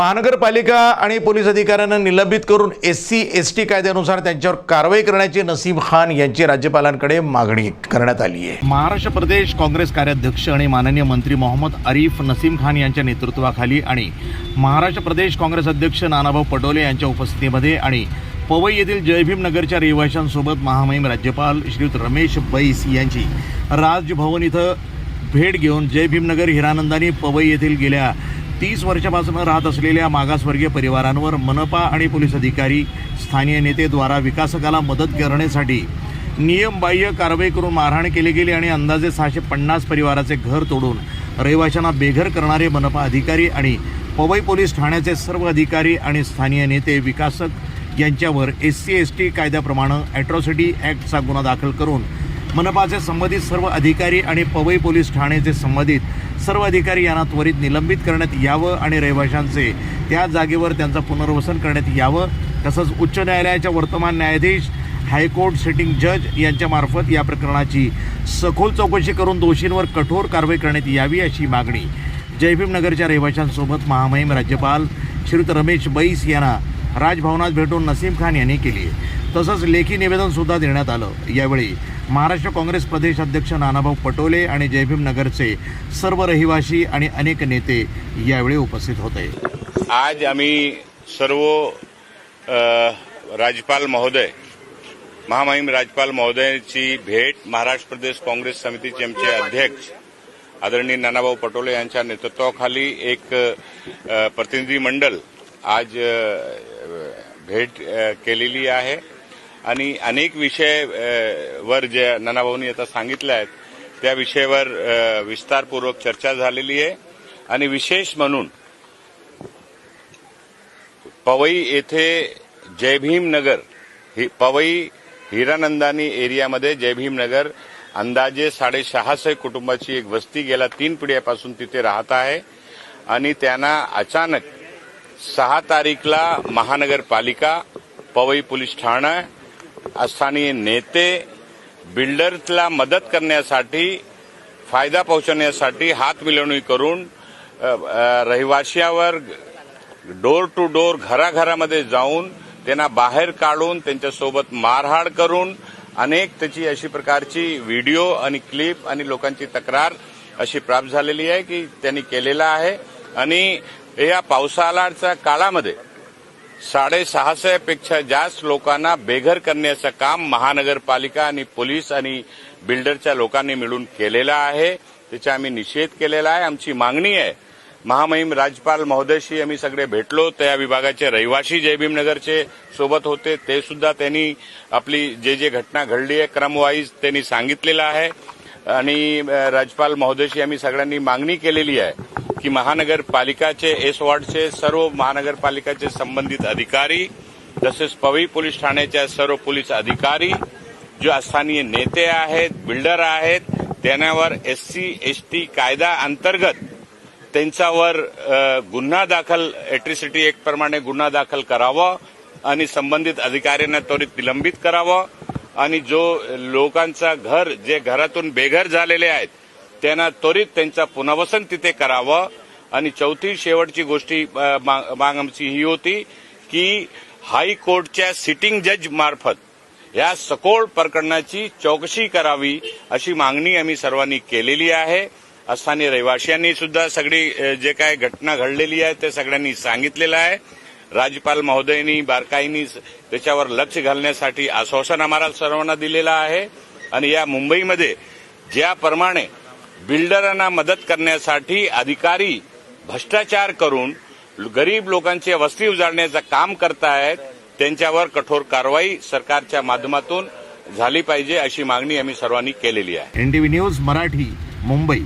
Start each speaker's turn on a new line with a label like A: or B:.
A: महानगरपालिका आणि पोलीस अधिकाऱ्यांना निलंबित करून एस सी एस टी कायद्यानुसार त्यांच्यावर कारवाई करण्याची नसीम खान यांची राज्यपालांकडे मागणी करण्यात आली आहे.
B: महाराष्ट्र प्रदेश काँग्रेस कार्याध्यक्ष आणि माननीय मंत्री मोहम्मद अरीफ नसीम खान यांच्या नेतृत्वाखाली आणि महाराष्ट्र प्रदेश काँग्रेस अध्यक्ष नानाभाऊ पटोले यांच्या उपस्थितीमध्ये आणि पवई येथील जयभीम नगरच्या रहिवाशांसोबत महामहिम राज्यपाल श्रीयुत रमेश बैस यांची राजभवन इथं भेट घेऊन जय भीमनगर हिरानंदानी पवई येथील गेल्या तीस वर्षापासून राहत असलेल्या मागासवर्गीय परिवारांवर मनपा आणि पोलीस अधिकारी स्थानीय नेतेद्वारा विकासकाला मदत करण्यासाठी नियमबाह्य कारवाई करून मारहाण केली गेली आणि अंदाजे सहाशे पन्नास परिवाराचे घर तोडून रहिवाशांना बेघर करणारे मनपा अधिकारी आणि पवई पोलीस ठाण्याचे सर्व अधिकारी आणि स्थानीय नेते विकासक यांच्यावर एस सी एस टी कायद्याप्रमाणे ॲट्रॉसिटी ॲक्टचा गुन्हा दाखल करून मनपाचे संबंधित सर्व अधिकारी आणि पवई पोलीस ठाणेचे संबंधित सर्व अधिकारी यांना त्वरित निलंबित करण्यात यावं आणि रहिवाशांचे त्या जागेवर त्यांचं पुनर्वसन करण्यात यावं. तसंच उच्च न्यायालयाच्या वर्तमान न्यायाधीश हायकोर्ट सिटिंग जज यांच्यामार्फत या प्रकरणाची सखोल चौकशी करून दोषींवर कठोर कारवाई करण्यात यावी अशी मागणी जयभीमनगरच्या रहिवाशांसोबत महामहिम राज्यपाल श्रीयुत रमेश बैस यांना राजभवनात भेटून नसीम खान यांनी केली तसंच लेखी निवेदनसुद्धा देण्यात आलं. यावेळी महाराष्ट्र काँग्रेस प्रदेश अध्यक्ष नानाभाऊ पटोले आणि जयभीमनगरचे सर्व रहिवासी आणि अनेक नेते यावेळी उपस्थित होते.
C: आज आम्ही सर्व राज्यपाल महोदय महामहिम राज्यपाल महोदयाची भेट महाराष्ट्र प्रदेश काँग्रेस समितीचे आमचे अध्यक्ष आदरणीय नानाभाऊ पटोले यांच्या नेतृत्वाखाली एक प्रतिनिधी मंडल आज भेट केलेली आहे. आणि अनेक विषय वर जे नानाभाऊंनी आता सांगितले आहेत त्या विषयावर विस्तारपूर्वक चर्चा झालेली आहे. आणि विशेष म्हणून पवई येथे जयभीम नगर ही पवई हिरानंदानी एरियामध्ये जयभीम नगर अंदाजे साडेसहाशे कुटुंबाची एक वस्ती गेल्या तीन पिढ्यापासून तिथे राहत आहे. आणि त्यांना अचानक सहा तारीखला महानगरपालिका पवई पोलीस ठाणं स्थानीय नेते बिल्डर्सला मदत करण्यासाठी फायदा पोहोचवण्यासाठी हात मिळवणी करून अ, रहिवाशावर डोर टू डोर घराघरामध्ये जाऊन त्यांना बाहेर काढून त्यांच्यासोबत मारहाण करून अनेक त्याची अशी प्रकारची व्हिडिओ आणि क्लिप आणि लोकांची तक्रार अशी प्राप्त झालेली आहे की त्यांनी केलेला आहे. आणि या पावसाळ्याच्या काळामध्ये साडेसहाशेपेक्षा जास्त लोकांना बेघर करण्याचं काम महानगरपालिका आणि पोलीस आणि बिल्डरच्या लोकांनी मिळून केलेलं आहे. त्याचा आम्ही निषेध केलेला आहे. आमची मागणी आहे. महामहिम राज्यपाल महोदयशी आम्ही सगळे भेटलो. त्या विभागाचे रहिवाशी जयभीमनगरचे सोबत होते. ते सुद्धा त्यांनी आपली जे जे घटना घडली आहे क्रमवाईज त्यांनी सांगितलेलं आहे. आणि राज्यपाल महोदयशी आम्ही सगळ्यांनी मागणी केलेली आहे. की महानगरपालिकाचे एस वॉर्डचे सर्व महानगरपालिकाचे संबंधित अधिकारी तसेच पवई पोलीस ठाण्याच्या सर्व पोलीस अधिकारी जो स्थानीय नेते आहेत बिल्डर आहेत त्यांच्यावर एस सी एस टी कायदा अंतर्गत त्यांच्यावर गुन्हा दाखल इलेक्ट्रिसिटी एक्ट प्रमाणे गुन्हा दाखल करावा आणि संबंधित अधिकाऱ्यांना त्वरित निलंबित करावं. आणि जो लोकांचा घर जे घरातून बेघर झालेले आहेत त्यांना त्वरित त्यांचा पुनर्वसन तिथे करावं. आणि चौथी शेवटची गोष्टी मा- माग आमची ही होती की हायकोर्टच्या सिटिंग जज मार्फत या सखोल प्रकरणाची चौकशी करावी अशी मागणी आम्ही सर्वांनी केलेली आहे. स्थानिक रहिवाशांनी सुद्धा सगळी जे काय घटना घडलेली आहे ते सगळ्यांनी सांगितलेलं आहे. राज्यपाल महोदयांनी बारकाईनी त्याच्यावर लक्ष घालण्यासाठी आश्वासन आम्हाला सर्वांना दिलेलं आहे. आणि या मुंबईमध्ये ज्याप्रमाणे बिल्डरांना मदत करण्यासाठी अधिकारी भ्रष्टाचार करून गरीब लोकांची वस्ती उजाडण्याचं काम करतायत त्यांच्यावर कठोर कारवाई सरकारच्या माध्यमातून झाली पाहिजे अशी मागणी आम्ही सर्वांनी केलेली आहे.
B: NDV news Marathi Mumbai.